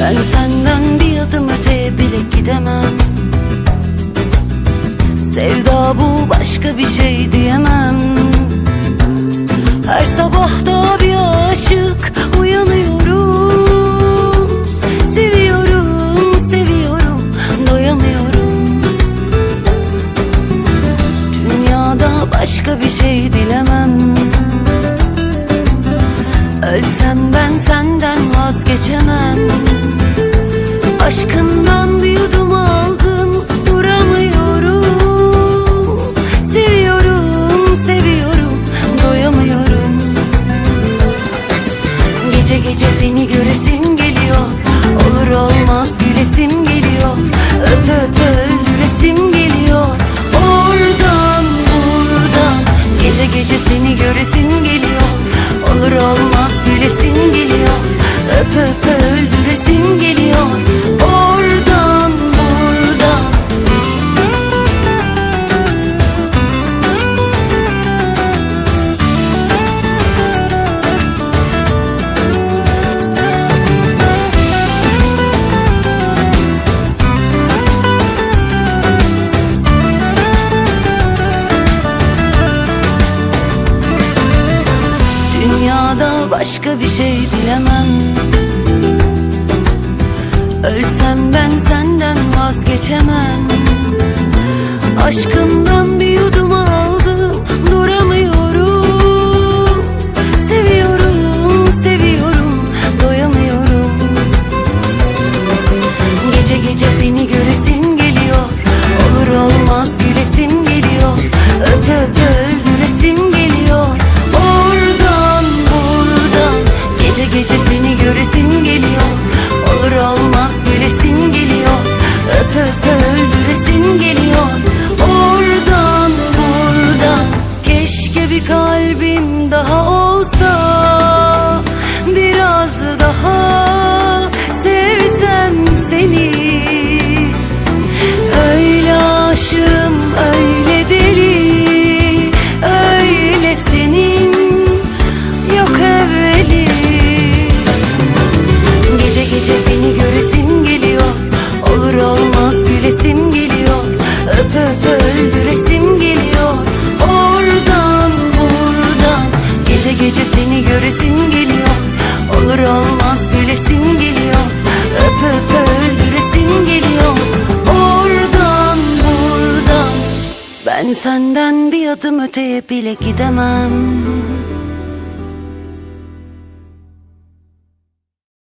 Ben senden bir adım öteye bile gidemem. Sevda bu Gece gece seni göresim geliyor. Olur olmaz gülesim geliyor. Öp öp öldüresim geliyor. Oradan buradan Gece gece seni göresim geliyor. Olur olmaz gülesim geliyor. Öp öp başka bir şey dilemem Ölsem ben senden vazgeçemem. Aşkımdan Olur olmaz gülesim geliyor. Öp öp öldüresim geliyor. Oradan buradan. Ben senden bir adım öteye bile gidemem